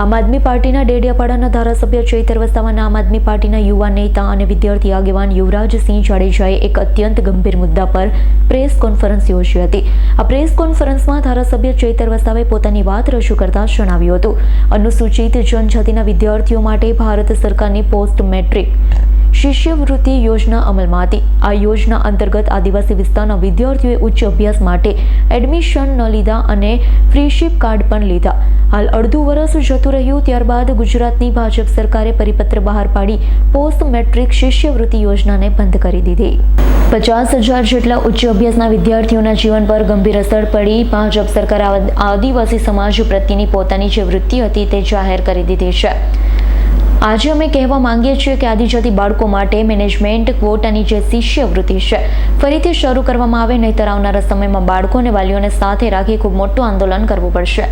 આમ આદમી પાર્ટીના ડેડિયાપાડાના ધારાસભ્ય ચૈતર વસાવાના આમ આદમી પાર્ટીના યુવા નેતા અને વિદ્યાર્થી આગેવાન યુવરાજસિંહ જાડેજાએ એક અત્યંત ગંભીર મુદ્દા પર પ્રેસ કોન્ફરન્સ યોજી હતી. આ પ્રેસ કોન્ફરન્સમાં ધારાસભ્ય ચૈતર વસાવે પોતાની વાત રજૂ કરતા જણાવ્યું હતું. અનુસૂચિત જનજાતિના વિદ્યાર્થીઓ માટે ભારત સરકારની પોસ્ટ મેટ્રિક શિષ્યવૃત્તિ યોજના અમલમાં હતી આ યોજના અંતર્ગત આદિવાસી વિસ્તારના વિદ્યાર્થીઓએ ઉચ્ચ અભ્યાસ માટે એડમિશન ન લીધા અને ફ્રીશીપ કાર્ડ પણ લીધા. હાલ અડધું વર્ષ જતું રહ્યું, ત્યારબાદ ગુજરાતની ભાજપ સરકારે પરિપત્ર બહાર પાડી પોસ્ટ મેટ્રિક શિષ્યવૃત્તિ યોજનાને બંધ કરી દીધી. પચાસ હજાર જેટલા ઉચ્ચ અભ્યાસના વિદ્યાર્થીઓના જીવન પર ગંભીર અસર પડી. ભાજપ સરકારે આદિવાસી સમાજ પ્રત્યેની પોતાની જે વૃત્તિ હતી તે જાહેર કરી દીધી છે. આજે અમે કહેવા માંગીએ છીએ કે આદિજાતિ બાળકો માટે મેનેજમેન્ટ ક્વોટાની જે શિષ્યવૃત્તિ છે, ફરીથી શરૂ કરવામાં આવે, નહીતર આવનારા સમયમાં બાળકો અને વાલીઓને સાથે રાખી ખૂબ મોટું આંદોલન કરવું પડશે.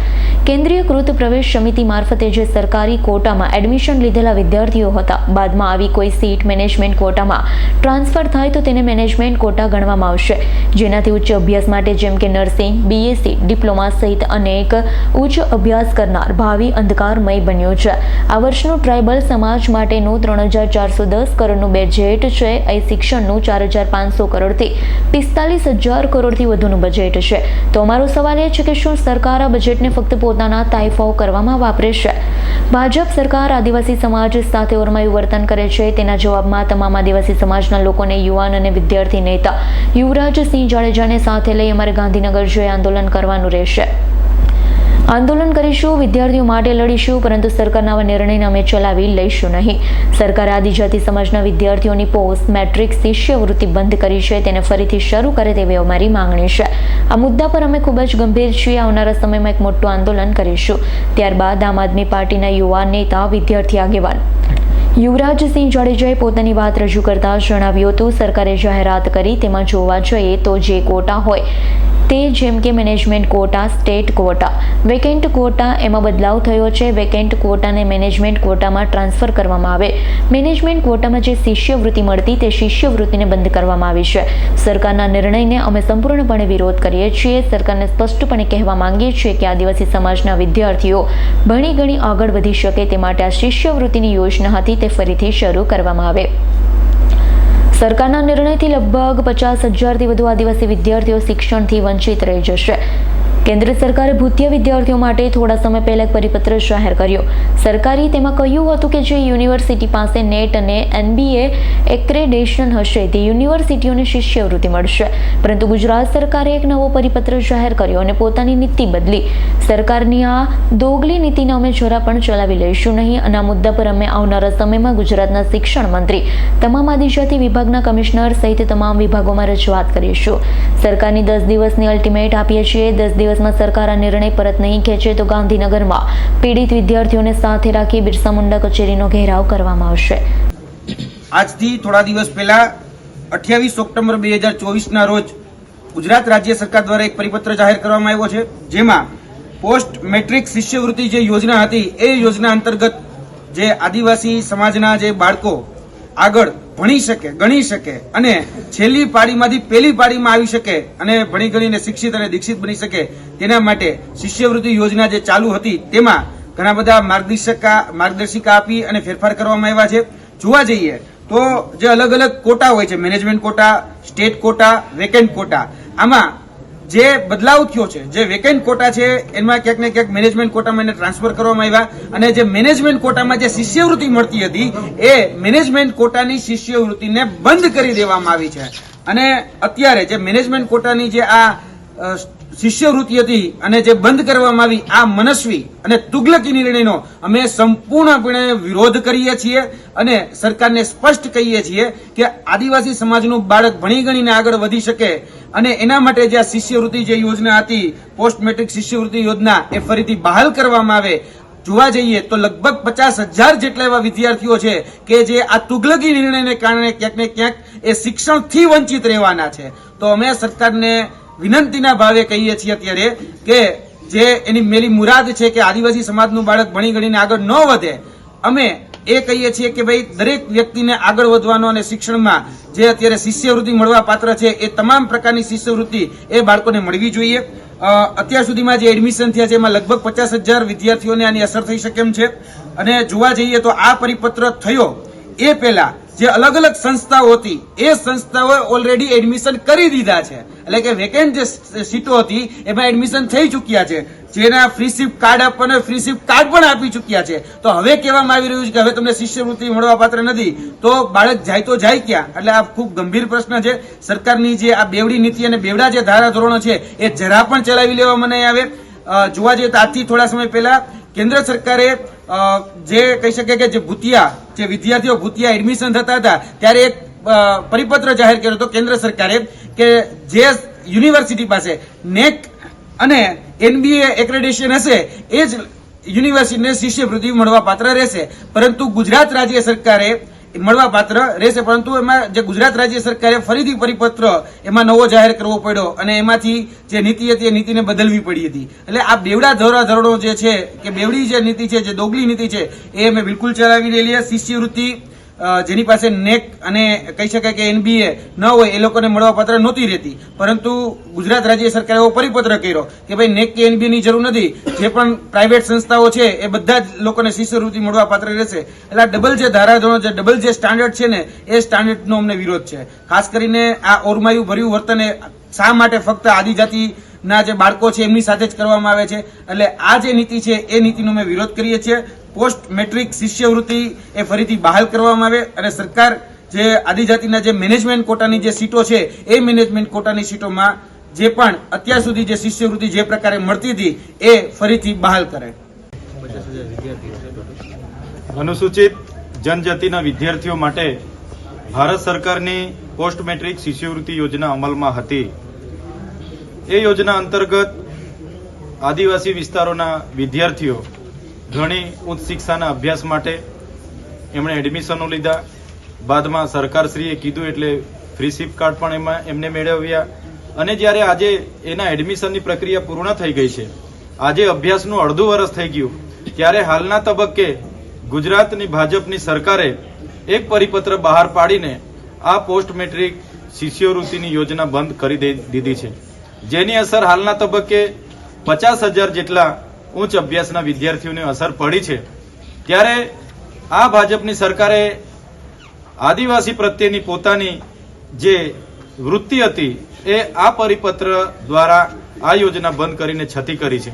કેન્દ્રીયકૃત પ્રવેશ સમિતિ મારફતે જે સરકારી કોટામાં એડમિશન લીધેલા વિદ્યાર્થીઓ હતા, બાદમાં આવી કોઈ સીટ મેનેજમેન્ટ કોટામાં ટ્રાન્સફર થાય તો તેને મેનેજમેન્ટ કોટા ગણવામાં આવશે. જેનાથી ઉચ્ચ અભ્યાસ માટે જેમ કે નર્સિંગ, બીએસસી, ડિપ્લોમા સહિત અનેક ઉચ્ચ અભ્યાસ કરનાર ભાવિ અંધકારમય બન્યું છે. આ વર્ષનું ટ્રાઇબલ સમાજ માટેનું ત્રણ હજાર ચારસો દસ કરોડનું બજેટ છે. અહીં શિક્ષણનું ચાર હજાર પાંચસો કરોડથી પિસ્તાલીસ હજાર કરોડથી વધુનું બજેટ છે. તો અમારો સવાલ એ છે કે શું સરકાર આ બજેટને ફક્ત પોતાના તાઇફાઓ કરવામાં વાપરે છે ભાજપ સરકાર આદિવાસી સમાજ સાથે ઓરમાયું વર્તન કરે છે. તેના જવાબમાં તમામ આદિવાસી સમાજના લોકોને યુવાન અને વિદ્યાર્થી નેતા યુવરાજસિંહ જાડેજાને સાથે લઈ અમારે ગાંધીનગર જઈ આંદોલન કરવાનું રહેશે. આંદોલન કરીશું, વિદ્યાર્થીઓ માટે લડીશું, પરંતુ સરકારના નિર્ણયને અમે ચલાવી લઈશું નહીં. સરકારે આદિજાતિ સમાજના વિદ્યાર્થીઓની પોસ્ટ મેટ્રિક શિષ્યવૃત્તિ બંધ કરી છે, તેને ફરીથી શરૂ કરે તેવી અમારી માંગણી છે. આ મુદ્દા પર અમે ખૂબ જ ગંભીર છીએ. આવનારા સમયમાં એક મોટું આંદોલન કરીશું. ત્યારબાદ આમ આદમી પાર્ટીના યુવા નેતા, વિદ્યાર્થી આગેવાન. યુવરાજસિંહ જાડેજાએ પોતાની વાત રજૂ કરતા જણાવ્યું હતું, સરકારે જાહેરાત કરી, તેમાં જોવા જઈએ તો જે કોટા હોય તે જેમ કે management quota state quota vacant quota એમાં બદલાવ થયો છે. વેકેન્ટ કોટાને મેનેજમેન્ટ કોટામાં ટ્રાન્સફર કરવામાં આવે. મેનેજમેન્ટ કોટામાં જે શિષ્યવૃત્તિ મળતી તે શિષ્યવૃત્તિને બંધ કરવામાં આવી છે. સરકારના નિર્ણયને અમે સંપૂર્ણપણે વિરોધ કરીએ છીએ. સરકારને સ્પષ્ટપણે કહેવા માંગીએ છીએ કે આદિવાસી સમાજના વિદ્યાર્થીઓ ભણી ગણી આગળ વધી શકે તે માટે આ શિષ્યવૃત્તિની યોજના હતી તે ફરીથી શરૂ કરવામાં આવે. સરકારના નિર્ણયથી લગભગ પચાસ હજારથી વધુ આદિવાસી વિદ્યાર્થીઓ શિક્ષણથી વંચિત રહી જશે. કેન્દ્ર સરકારે ભૂતિય વિદ્યાર્થીઓ માટે થોડા સમય પહેલા પરિપત્ર જાહેર કર્યો. સરકારી તેમાં કહ્યું હતું કે જે યુનિવર્સિટી પાસે નેટ અને એનબીએ એક્રેડેશન હશે, તે યુનિવર્સિટીઓને શિષ્યવૃત્તિ મળશે. પરંતુ ગુજરાત સરકારે એક નવો પરિપત્ર જાહેર કર્યો અને પોતાની નીતિ બદલી. સરકારની આ દોગલી નીતિને અમે જરા પણ ચલાવી લઈશું નહીં. અને આ મુદ્દા પર અમે આવનારા સમયમાં ગુજરાતના શિક્ષણ મંત્રી, તમામ આદિજાતિ વિભાગના કમિશનર સહિત તમામ વિભાગોમાં રજૂઆત કરીશું. સરકારની દસ દિવસની અલ્ટિમેટ આપીએ છીએ. દસ દિવસમાં સરકાર આ નિર્ણય પરત નહીં ખેંચે તો ગાંધીનગરમાં પીડિત વિદ્યાર્થીઓને સાથે રાખી બિરસા મુંડા કચેરીનો ઘેરાવ કરવામાં આવશે. આજથી થોડા દિવસ પહેલા અઠ્યાવીસ ઓક્ટોબર બે હજાર ચોવીસના રોજ ગુજરાત રાજ્ય સરકાર દ્વારા એક પરિપત્ર જાહેર કરવામાં આવ્યો છે, જેમાં પોસ્ટ મેટ્રિક શિષ્યવૃત્તિ જે યોજના હતી, એ યોજના અંતર્ગત જે આદિવાસી સમાજના જે બાળકો આગળ ભણી શકે, ગણી શકે અને છેલ્લી પાડીમાંથી પહેલી પાડીમાં આવી શકે અને ભણી ગણીને શિક્ષિત અને દીક્ષિત બની શકે તેના માટે શિષ્યવૃત્તિ યોજના જે ચાલુ હતી તેમાં ઘણા બધા માર્ગદર્શિકા માર્ગદર્શિકા આપી અને ફેરફાર કરવામાં આવ્યા છે. જોવા જઈએ તો જે અલગ અલગ કોટા હોય છે, management quota, state quota, vacant quota, આમાં જે બદલાવ થયો છે, જે વેકેન્ટ કોટા છે, એમાં ક્યાંક ને ક્યાંક મેનેજમેન્ટ કોટામાં એને ટ્રાન્સફર કરવામાં આવ્યા અને જે મેનેજમેન્ટ કોટામાં જે શિષ્યવૃત્તિ મળતી હતી, એ મેનેજમેન્ટ કોટાની શિષ્યવૃત્તિને બંધ કરી દેવામાં આવી છે. અને અત્યારે જે મેનેજમેન્ટ કોટાની જે આ શિષ્યવૃત્તિ હતી અને જે બંધ કરવામાં આવી આ મનસ્વી અને તુગલકી નિર્ણયનો અમે સંપૂર્ણપણે વિરોધ કરીએ છીએ અને સરકારને સ્પષ્ટ કહીએ છીએ કે આદિવાસી સમાજનું બાળક ભણી ગણીને આગળ વધી શકે અને એના માટે જે આ શિષ્યવૃત્તિ જે યોજના હતી, પોસ્ટ મેટ્રિક શિષ્યવૃત્તિ યોજના, એ ફરીથી બહાલ કરવામાં આવે, જોવા જઈએ તો લગભગ પચાસ હજાર જેટલા એવા વિદ્યાર્થીઓ છે કે જે આ તુગલકી નિર્ણયને કારણે ક્યાંક ને ક્યાંક એ શિક્ષણથી વંચિત રહેવાના છે. તો અમે સરકારને વિનંતીના ભાવે કહીએ છીએ અત્યારે કે જે એની મેલી મુરાદ છે કે આદિવાસી સમાજનું બાળક ભણી ગણીને આગળ ન વધે, અમે એ કહીએ છીએ કે ભાઈ, દરેક વ્યક્તિને આગળ વધવાનો અને શિક્ષણમાં જે અત્યારે શિષ્યવૃત્તિ મળવા પાત્ર છે, એ તમામ પ્રકારની શિષ્યવૃત્તિ એ બાળકોને મળવી જોઈએ. અત્યાર સુધીમાં જે એડમિશન થયા છે, એમાં લગભગ પચાસ હજાર વિદ્યાર્થીઓને આની અસર થઈ શકે એમ છે. અને જોવા જઈએ તો આ પરિપત્ર થયો એ પહેલા જે અલગ અલગ સંસ્થાઓ હતી, એ સંસ્થાઓએ ઓલરેડી એડમિશન કરી દીધા છે. એટલે કે વેકેન્ટ જે સીટો હતી, એમાં એડમિશન થઈ ચૂક્યા છે. જેના ફ્રીશીપ કાર્ડ આપવાના ફ્રીશીપ કાર્ડ પણ આપી ચૂક્યા છે. તો હવે કહેવામાં આવી રહ્યું છે કે હવે તમને શિષ્યવૃત્તિ મળવા પાત્ર નથી. તો બાળક જાય તો જાય ક્યાં? એટલે આ ખૂબ ગંભીર પ્રશ્ન છે. સરકારની જે આ બેવડી નીતિ અને બેવડા જે ધારા ધોરણો છે, એ જરા પણ ચલાવી લેવા મને આવે. જોવા જઈએ તો આજથી થોડા સમય પહેલા કેન્દ્ર સરકારે જે કહી શકે કે જે ભૂતિયા, જે વિદ્યાર્થીઓ ભૂતિયા એડમિશન થતા હતા, ત્યારે એક પરિપત્ર જાહેર કર્યો હતો કેન્દ્ર સરકારે કે જે યુનિવર્સિટી પાસે નેક અને એનબીએ એક્રેડિશન હશે, એ જ યુનિવર્સિટીને શિષ્યવૃત્તિ મળવા પાત્ર રહેશે. પરંતુ ગુજરાત રાજ્ય સરકારે મળવા પાત્ર રહેશે. પરંતુ એમાં જે ગુજરાત રાજ્ય સરકારે ફરીથી પરિપત્ર એમાં નવો જાહેર કરવો પડ્યો અને એમાંથી જે નીતિ હતી એ નીતિને બદલવી પડી હતી. એટલે આ બેવડા ધોરા ધોરણો જે છે કે બેવડી જે નીતિ છે, જે દોગલી નીતિ છે, એ અમે બિલકુલ ચલાવી રહેલી શિષ્યવૃત્તિ જેની પાસે નેક અને કહી શકાય કે એનબીએ ન હોય, એ લોકોને મળવા પાત્ર નહોતી રહેતી. પરંતુ ગુજરાત રાજ્ય સરકારે એવો પરિપત્ર કર્યો કે ભાઈ, નેક કે એનબીની જરૂર નથી. જે પણ પ્રાઇવેટ સંસ્થાઓ છે, એ બધા જ લોકોને શિષ્યવૃત્તિ મળવા પાત્ર રહેશે. એટલે ડબલ જે ધારાધોરણો છે ડબલ જે સ્ટાન્ડર્ડ છે ને, એ સ્ટાન્ડર્ડનો અમને વિરોધ છે. ખાસ કરીને આ ઓરમાયું ભર્યું વર્તન શા માટે ફક્ત આદિજાતિ ના, જે બાળકો છે, એમની સાથે જ કરવામાં આવે છે. એટલે આ જે નીતિ છે, એ નીતિનો અમે વિરોધ કરીએ છીએ. પોસ્ટ મેટ્રિક શિષ્યવૃત્તિ એ ફરીથી બહાલ કરવામાં આવે અને સરકાર જે આદિજાતિના જે મેનેજમેન્ટ કોટાની જે સીટો છે, એ મેનેજમેન્ટ કોટાની સીટોમાં જે પણ અત્યાર સુધી જે શિષ્યવૃત્તિ જે પ્રકારે મળતી હતી, એ ફરીથી બહાલ કરે. અનુસૂચિત જનજાતિના વિદ્યાર્થીઓ માટે ભારત સરકારની પોસ્ટ મેટ્રિક શિષ્યવૃત્તિ યોજના અમલમાં હતી. એ યોજના અંતર્ગત આદિવાસી વિસ્તારોના વિદ્યાર્થીઓ ઘણી ઉચ્ચ શિક્ષાના અભ્યાસ માટે એમણે એડમિશનો લીધા. બાદમાં સરકારશ્રીએ કીધું એટલે ફ્રી શિપ કાર્ડ પણ એમાં એમને મેળવ્યા. અને જ્યારે આજે એના એડમિશનની પ્રક્રિયા પૂર્ણ થઈ ગઈ છે, આજે અભ્યાસનું અડધું વર્ષ થઈ ગયું, ત્યારે હાલના તબક્કે ગુજરાતની ભાજપની સરકારે એક પરિપત્ર બહાર પાડીને આ પોસ્ટ મેટ્રિક શિષ્યવૃત્તિની યોજના બંધ કરી દીધી છે. જેની અસર હાલના તબક્કે પચાસ હજાર જેટલા ઉચ્ચ અભ્યાસના વિદ્યાર્થીઓને અસર પડી છે. ત્યારે આ ભાજપની સરકારે આદિવાસી પ્રત્યેની પોતાની જે વૃત્તિ હતી એ આ પરિપત્ર દ્વારા આ યોજના બંધ કરીને છતી કરી છે.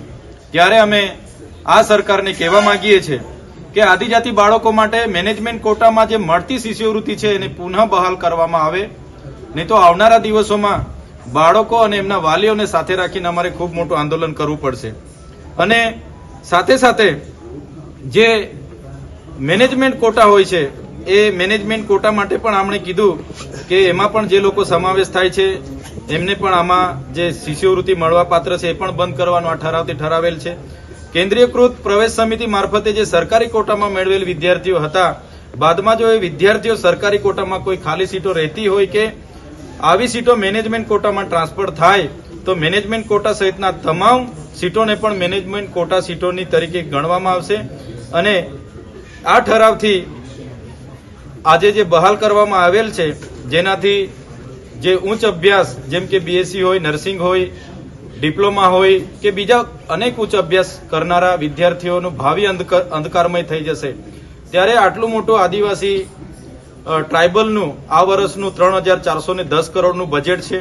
ત્યારે અમે આ સરકારને કહેવા માંગીએ છીએ કે આદિજાતિ બાળકો માટે મેનેજમેન્ટ કોટામાં જે મળતી શિષ્યવૃત્તિ છે એને પુનઃ બહાલ કરવામાં આવે. નહીં તો આવનારા દિવસોમાં બાળકો અને એમના વાલીઓને સાથે રાખીને અમારે ખૂબ મોટું આંદોલન કરવું પડશે. અને સાથે સાથે જે મેનેજમેન્ટ કોટા હોય છે, એ મેનેજમેન્ટ કોટા માટે પણ આપણે કીધું કે એમાં પણ જે લોકો સમાવેશ થાય છે, એમને પણ આમાં જે શિષ્યવૃત્તિ મળવા પાત્ર છે એ પણ બંધ કરવાનો આ ઠરાવથી ઠરાવેલ છે. કેન્દ્રીયકૃત પ્રવેશ સમિતિ મારફતે જે સરકારી કોટામાં મેળવેલ વિદ્યાર્થીઓ હતા, બાદમાં જો એ વિદ્યાર્થીઓ સરકારી કોટામાં કોઈ ખાલી સીટો રહેતી હોય કે આવી સીટો મેનેજમેન્ટ કોટામાં ટ્રાન્સફર થાય તો મેનેજમેન્ટ કોટા સહિતના તમામ સીટોને પણ મેનેજમેન્ટ કોટા સીટોની તરીકે ગણવામાં આવશે. અને આ ઠરાવથી આજે જે બહાલ કરવામાં આવેલ છે, જેનાથી જે ઉચ્ચ અભ્યાસ, જેમ કે બીએસસી હોય, નર્સિંગ હોય, ડિપ્લોમા હોય કે બીજા અનેક ઉચ્ચ અભ્યાસ કરનારા વિદ્યાર્થીઓનું ભાવિ અંધક- અંધકારમય થઈ જશે. ત્યારે આટલું મોટું આદિવાસી ટ્રાઇબલનું આ વર્ષનું ત્રણ હજાર ચારસો ને દસ કરોડનું બજેટ છે.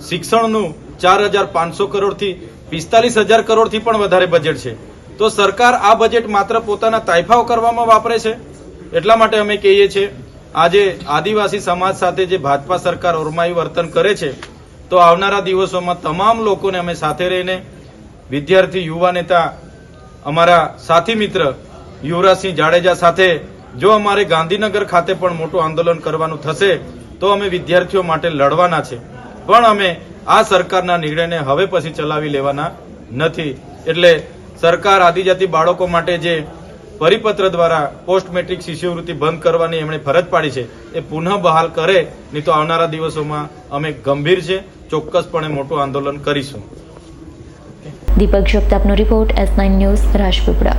શિક્ષણનું ચાર હજાર પાંચસો કરોડથી પિસ્તાલીસ હજાર કરોડથી પણ વધારે બજેટ છે. તો સરકાર આ બજેટ માત્ર પોતાના તાઇફાઓ કરવામાં વાપરે છે? એટલા માટે અમે કહીએ છીએ, આજે આદિવાસી સમાજ સાથે જે ભાજપા સરકાર ઓરમાઈ વર્તન કરે છે, તો આવનારા દિવસોમાં તમામ લોકોને અમે સાથે રહીને વિદ્યાર્થી, યુવા નેતા, અમારા સાથી મિત્ર યુવરાજસિંહ જાડેજા સાથે જો અમારે ગાંધીનગર ખાતે પણ મોટું આંદોલન કરવાનું થશે, તો અમે વિદ્યાર્થીઓ માટે લડવાના છે. પણ અમે આ સરકારના નિર્ણયને હવે પછી ચલાવી લેવાના નથી. એટલે સરકાર આદિજાતિ બાળકો માટે જે પરિપત્ર દ્વારા પોસ્ટ મેટ્રિક શિષ્યવૃત્તિ બંધ કરવાની એમણે ફરજ પાડી છે, એ પુનઃ બહાલ કરે, નહીં તો આવનારા દિવસોમાં અમે ગંભીર છે, ચોક્કસપણે મોટું આંદોલન કરીશું. Deepak જગતાપનો report S nine news, Rajpipla.